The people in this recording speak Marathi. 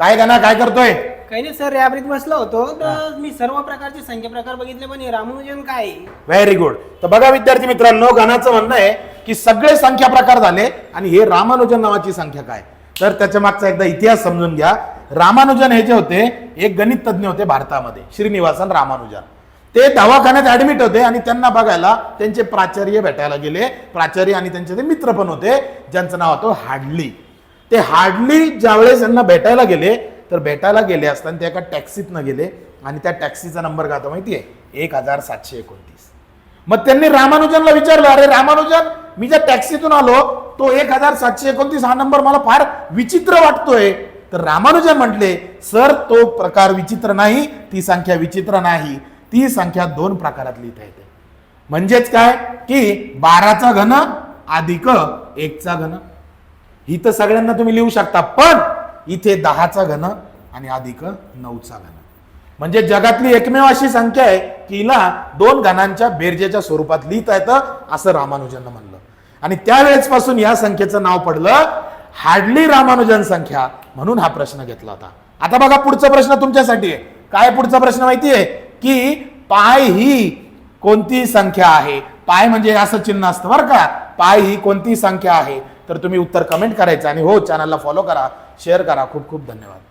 काय गाणं काय करतोय? काही नाही सर रॅबरीत बसलो होतो. तर मी सर्व प्रकारचे संख्या प्रकार बघितले पण हे रामानुजन काय? आहे? व्हेरी गुड तर बघा विद्यार्थी मित्रांनो गणाचं म्हणणं आहे की सगळे संख्या प्रकार झाले आणि हे रामानुजन नावाची संख्या काय? तर त्याच्या मागचा एकदा इतिहास समजून घ्या. रामानुजन हे जे होते एक गणित तज्ञ होते भारतामध्ये श्रीनिवासन रामानुजन. ते दवाखान्यात ऍडमिट होते आणि त्यांना बघायला त्यांचे प्राचार्य भेटायला गेले. प्राचार्य आणि त्यांचे ते मित्र पण होते ज्यांचं नाव होतं हार्डली ते हार्डली ज्यावेळेस यांना भेटायला गेले तर भेटायला गेले असताना ते एका टॅक्सीतनं गेले आणि त्या टॅक्सीचा नंबर काय माहिती माहितीये? एक हजार सातशे एकोणतीस. मग त्यांनी रामानुजनला विचारलं अरे रामानुजन मी ज्या टॅक्सीतून आलो तो एक हजार सातशे एकोणतीस हा नंबर मला फार विचित्र वाटतोय. तर रामानुजन म्हटले सर तो प्रकार विचित्र नाही ती संख्या विचित्र नाही. ती संख्या दोन प्रकारात लिहिता येते. म्हणजेच काय? की बाराचा घन अधिक एकचा घन. इथं सगळ्यांना तुम्ही लिहू शकता पण इथे दहाचा घन आणि अधिक नऊचा घन. म्हणजे जगातली एकमेव अशी संख्या आहे की हिला दोन घनांच्या बेरजेच्या स्वरूपात लिहिता येतं असं रामानुजननं म्हणलं. आणि त्यावेळेस पासून या संख्येचं नाव पडलं हार्डली रामानुजन संख्या म्हणून हा प्रश्न घेतला होता. आता बघा पुढचा प्रश्न तुमच्यासाठी आहे. काय पुढचा प्रश्न माहितीये? की पाय ही कोणती संख्या आहे? पाय म्हणजे असं चिन्ह असतं बरं का. पाय ही कोणती संख्या आहे? तर तुम्ही उत्तर कमेंट करायचं आणि हो चॅनलला फॉलो करा शेअर करा. खूप खूप धन्यवाद.